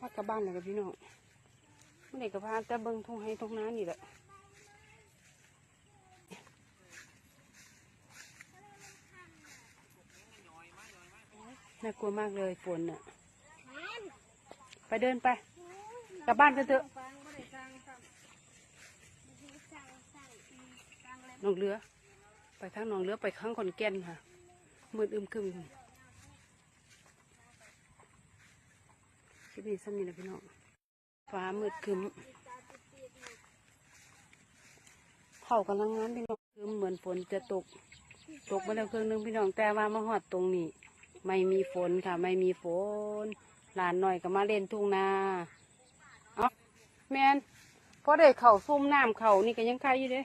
พักกลับบ้านเลยกับพี่น้องเมื่อไหร่กับพาแต่เบิ้งทงให้ทงน้านี่แหละน่ากลัวมากเลยฝนน่ะ ไปเดินไป กลับบ้านกันเถอะหนองเรือ ไปทางหนองเรือไปข้างขอนแก่นค่ะมืดอึมครึม ลิปนี้สั้นนี่นะพี่น้องฟ้ามืดคึมเขากำลังงานพี่น้องคึมเหมือนฝนจะตก ตกมาแล้วครึ่งหนึงพี่น้องแต่ว่ามาหอดตรงนี้ ไม่มีฝนค่ะ ไม่มีฝน หลานหน่อยก็มาเล่นทุ่งนาเอ้าแมนพอได้เข่าซุ่มน้ำเข่านี่ก็ยังใครอยู่เด้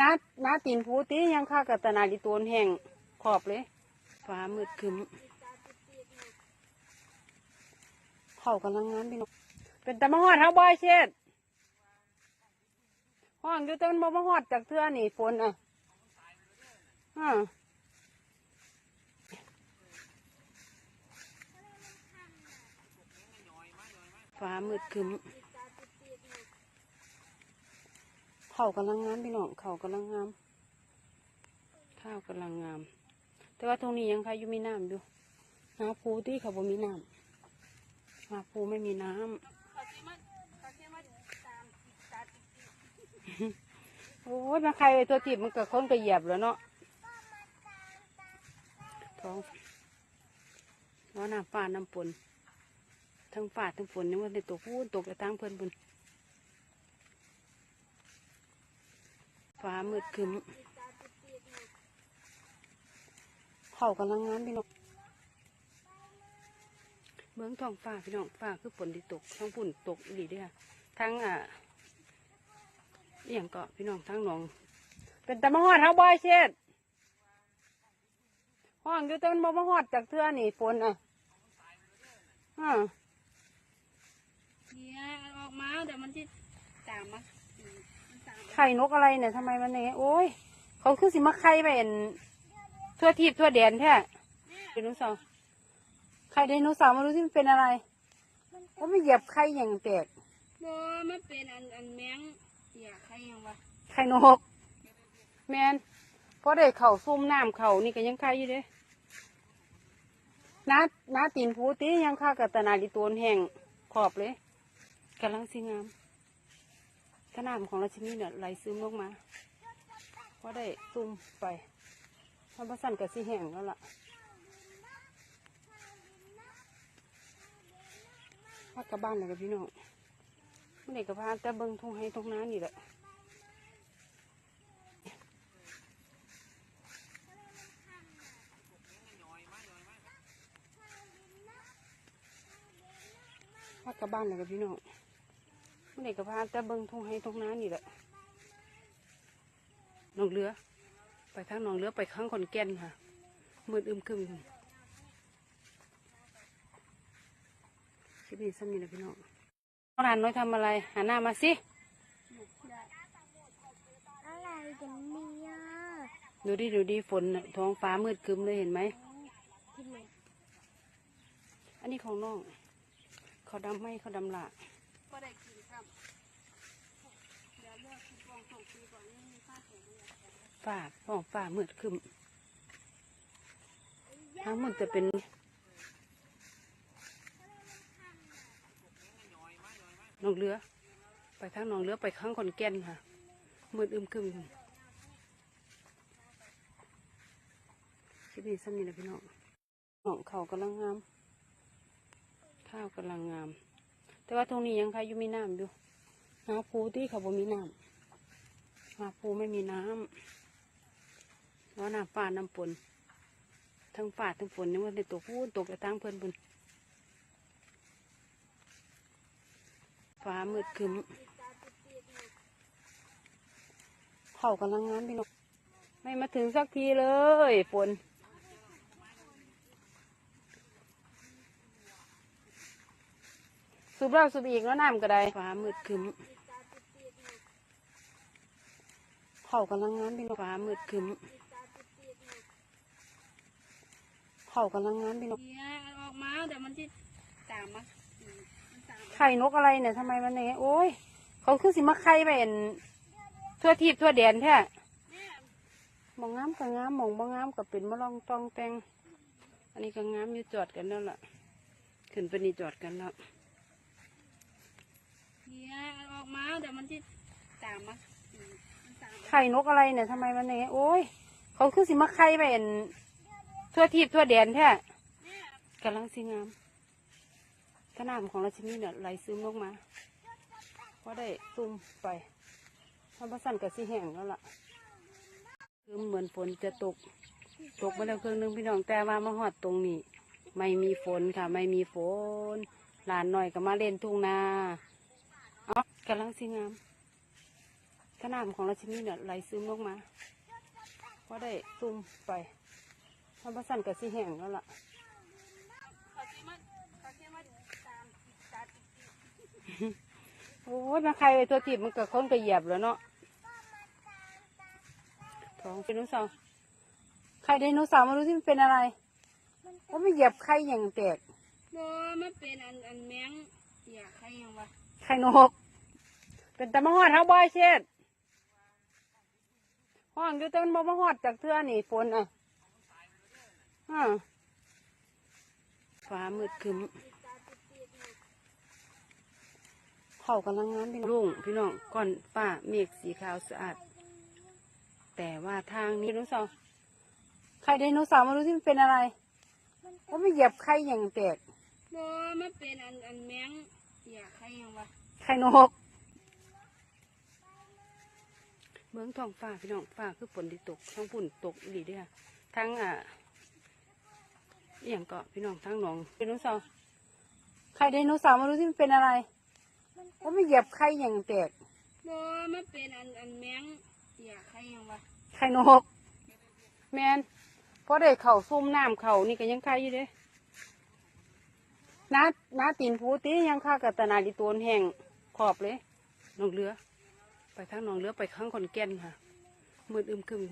น้าน้าตีนผูตียังค่ากับตนาดิโตนแห้งขอบเลย ฟ้ามืดคึม เขากำลังงานพี่น้องเป็นตะมาหอดเฮาบ่อยเช็ดห้องอยู่แต้นบ่มาหอดจากเทื่อนี่ฝนอะอ่าฟ้ามืดครึมเขากำลังงามพี่น้องเขากำลังงามข้าวกำลังงาม แต่ว่าตรงนี้ยังใครอยู่มีน้ำอยู่หาภูที่เขาบ่มีน้ำ หาภูไม่มีน้ำโอ้ยมาใครไอ้ตัวจีบมันกับคนก็เหยียบแล้วเนาะท้องว่าน้ำฟ้าน้ำฝนทั้งฝาดทั้งฝนนี่มันได้ตกพูนตกกระตั้งเพิ่นบุญฟ้ามืดครึมเขากำลังงานพี่น้อง เบื้องท้องฟ้าพี่น้องฟ้าคือฝนที่ตกทั้งฝุ่นตกอีหลีเด้วยค่ะทั้งอ่าอหย่างเกาะพี่น้องทั้งหนอง เป็นตะมาหอดเฮาบ่อยเช็ดห้องอยู่แต้นบ่มาหอดจากเทื่อนี่ฝนอะอ่าเนี่ยออกมาเดี๋ยวมันจะตามมาอืมมันตามมาไข่นกอะไรเนี่ยทำไมมันเนี่ยโอ้ยเขาคือสิมาไข่ไปเห็นทั่วทีบทั่วแดนแท้ไดโนเสาร์ ไข่ไดโนเสาร์มาดูที่มันเป็นอะไรว่าไม่เหยียบไข่อย่างแตกบ่มันเป็นอันอันแมงเสียใครยังวะไข่นก แมนเพราะได้เข่าซุ่มน้ำเข่านี่ก็ยังไข่อยู่เด้น้าน้าตีนผูตียังค่ากับตะนาดิโตนแห้งขอบเลยกำลังสิงามถ้าน้ำของราชินีเนี่ยไหลซึมลงมาเพราะได้ซุ่มไปถ้าพัสันกับสีแห้งแล้วล่ะ พักกลับบ้านเลยกับพี่น้องเมื่อไหร่กับพาแต่เบิ้งทุ่งให้ทุ่งน้านี่แหละพักกลับบ้านเลยกับพี่น้องเมื่อไหร่กับพาแต่เบิ้งทุ่งให้ทุ่งน้านี่แหละหนองเรือ ไปทางหนองเรือไปข้างขอนแก่นค่ะมืดอึมครึม ลิปนี้สั้นนี่แหละพี่น้องน้องหลานน้อยทำอะไรหันหน้ามาสิอะไรกันเนี่ยดูดิดูดิฝนน่ะท้องฟ้ามืดครึมเลยเห็นไหมที่ไหนอันนี้ของน้องเขาดำให้เขาดำละก็ได้กินครับเดี๋ยวเลือกคิดวงส่งปีก่อนนี่มีค่าส่งเดือนฟ้าท้องฟ้ามืดครึมทั้งหมดจะเป็น หนองเรือ ไปทางหนองเรือไปข้างขอนแก่นค่ะมืดอึมครึมคลิปนี้สั้นนี่นะพี่น้องน้องเขากำลังงามข้าวกำลังงาม แต่ว่าตรงนี้ยังใครอยู่มีน้ำอยู่หาภูที่เขาบ่มีน้ำหาภูไม่มีน้ำว่าน้ำฟ้าน้ำฝนทั้งฟ้าทั้งฝนนี่มันได้ตกพูนตกกระตั้งเพื่อนบุญ ฟ้ามืดครึมเข่ากำลังงานพี่น้องไม่มาถึงสักทีเลยฝนสูบแล้วสูบอีกแล้วน้ำก็ได้ฟ้ามืดครึมเข่ากำลังงานพี่น้องฟ้ามืดครึมเข่ากำลังงานพี่น้องเนี่ยออกมาเดี๋ยวมันจะตตามมา ไข่นกอะไรเนี่ยทำไมมันอย่างเงี้ยโอ้ย เขาคือสิมาไข่ไปเห็นทั่วทีบทั่วแดนแท้แม่มองงามก็งามมองบ่งามก็เป็นมะลองตองแตงอันนี้ก็งามอยู่จอดกันแล้วล่ะ ขึ้นไปนี่จอดกันแล้วเนี่ยเอาออกมาเดี๋ยวมันจะตามมาอืมมันตามมาไข่นกอะไรเนี่ยทำไมมันอย่างเงี้ยโอ้ย เขาคือสิมาไข่ไปเห็นทั่วทีบทั่วแดนแท้แม่กำลังสิงาม ขนาดของราชินีเนี่ยไหลซึมลงมาพอได้ซุ่มไปถ้าพระสันกับสิแห้งแล้วล่ะ คือเหมือนฝนจะตก ตกมาแล้วครื่งหนึงพี่น้องแต่ว่ามาหอดตรงนี้ ไม่มีฝนค่ะ ไม่มีฝน หลานหน่อยก็มาเล่นทุ่งนาเอ๋อกำลังสิงามขนาดของราชินีเนี่ยไหลซึมลงมาพอได้ซุ่มไปถ้าพระสันกับสิแห้งแล้วล่ะ เขาคิดว่าเขาคิดว่าตามตัด โอ้ยมาใครไปตัวจีบมันกับคนก็เหยียบแล้วเนาะท้องเป็นไดโนเสาร์ไข่ไดโนเสาร์มาดูที่มันเป็นอะไรว่าไม่เหยียบไข่อย่างแตกบ่มันเป็นอันอันแมงเสียใครยังวะไข่นก เป็นตะมะฮอดเท้าบอยเช็ดห้องอยู่แต้นบ่มาฮอดจากเทือนี่ฝนอะอ่าฟ้ามืดครึม เขากำลังงามพี่น้องรุ่งพี่น้องก้อนฟ้าเมฆสีขาวสะอาด แต่ว่าทางนี้ไดโนเสาร์ไข่ไดโนเสาร์มาดูที่มันเป็นอะไรว่าไม่เหยียบไข่อย่างแตกบ่มันเป็นอันอันแมงเสียใครยังวะไข่นกเมืองทองฟ้าพี่น้องฟ้าคือฝนที่ตกทั้งฝุ่นตกอีหลีเด้อทั้งอ่าอหย่างเกาะพี่น้องทั้งหนองไดโนเสาร์ไข่ไดโนเสาร์มาดูที่มันเป็นอะไร ว่าไม่เหยียบไข่อย่างแตกบ่มันเป็นอันอันแมงเสียใครยังวะไข่นก แมนพอได้เข่าซุ่มน้ำเข่านี่ก็ยังไข่อยู่เด้น้าน้าตีนผูตียังค่ากับตนาดิโตนแห้งขอบเลยหนองเรือ ไปทางหนองเรือไปข้างขอนแก่นค่ะมืดอึมครึม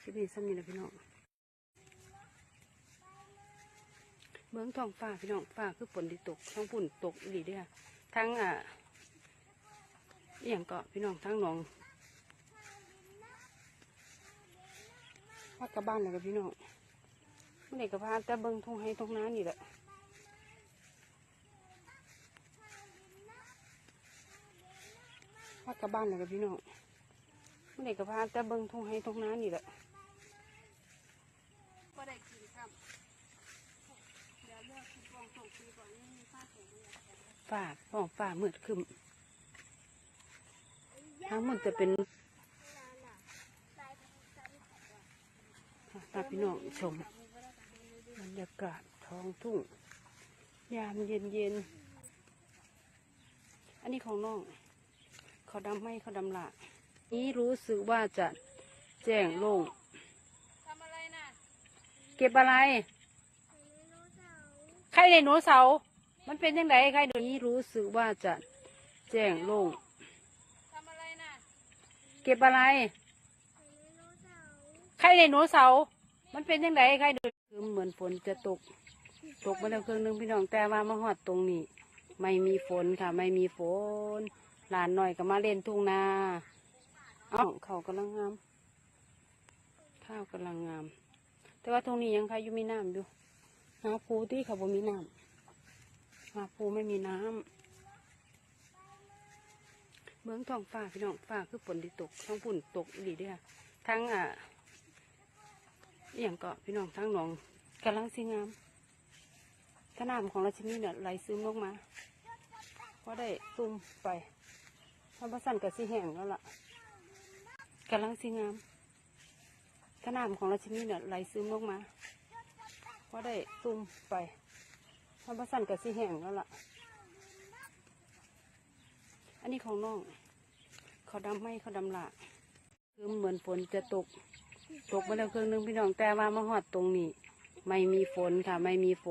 คลิปนี้ซ้ำนี่นะพี่น้อง เมืองท้องฟ้าพี่น้องฟ้าคือฝนที่ตกทั้งฝุ่นตกอีหลีเด้อทั้งอ่าอหย่างเกาะพี่น้องทั้งหนองพักกลับบ้านเลยกับพี่น้องเมื่อไหร่กับพาแต่เบิ้งทงให้ทงน้านี่แหละพักกลับบ้านเลยกับพี่น้องเมื่อไหร่กับพาแต่เบิ้งทงให้ทงน้านี่แหละ ก็ได้กินครับเดี๋ยวเลือกคิดวางส่งปีก่อนนี่ป้าส่งเรียน ฝ้าฟ้องฝ้ามืดครึมทั้งหมดจะเป็นพาพี่น้องชมบรรยากาศท้องทุ่ง ยามเย็นเย็นๆอันนี้ของน้อง เขาดำไม่เขาดำละนี้รู้สึกว่าจะแจ้งโล่งทำอะไรน่ะเก็บอะไร ใครไดโนเสาร์มันเป็นยังไงใครดูนี้รู้สึกว่าจะแจ้งโล่งทำอะไรน่ะเก็บอะไรใครไดโนเสาร์มันเป็นยังไงใครดูคือเหมือนฝนจะตก ตกมาแล้วเครื่องหนึงพี่น้องแต่ว่ามาหอดตรงนี้ ไม่มีฝนค่ะ ไม่มีฝนหลานหน่อยก็มาเล่นทุ่งนาเอ้าเขากำลังงามข้าวกำลังงาม แต่ว่าตรงนี้ยังใครอยู่มีน้ำอยู่ หาภูที่เขาบ่มีน้ำหาภูไม่มีน้ำเมืองทองฟ้าพี่น้องฟ้าคือฝนที่ตกทั้งฝุ่นตกอีหลีเด้อทั้งอ่าอย่างเกาะพี่น้องทั้งหนองกำลังสิงามขนาดของราชินีเนี่ยไหลซึมลงมาพอได้ซุ่มไปถ้าพระสันกับสิแห้งแล้วล่ะกำลังสิงามขนาดของราชินีเนี่ยไหลซึมลงมา พอได้ซุ่มไปถ้าพระสันกับสิแห้งแล้วล่ะ อันนี้ของน้อง เขาดำไม่เขาดำละคือเหมือนฝนจะตก ตกมาแล้วครื่งหนึงพี่น้องแต่ว่ามาหอดตรงนี้ ไม่มีฝนค่ะ ไม่มีฝ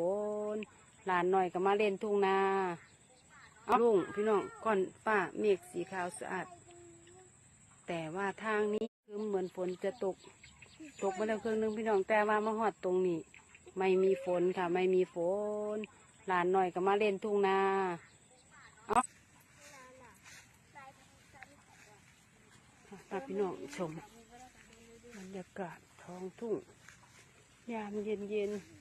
น หลานหน่อยก็มาเล่นทุ่งนาเอาลุงพี่น้องก้อนป้าเมฆสีขาวสะอาด แต่ว่าทางนี้คือเหมือนฝนจะตก ตกมาแล้วครื่งหนึงพี่น้องแต่ว่ามาหอดตรงนี้ ไม่มีฝนค่ะ ไม่มีฝน หลานหน่อยก็มาเล่นทุ่งนาเอาพาพี่น้องชมบรรยากาศท้องทุ่ง ยามเย็นเย็นๆ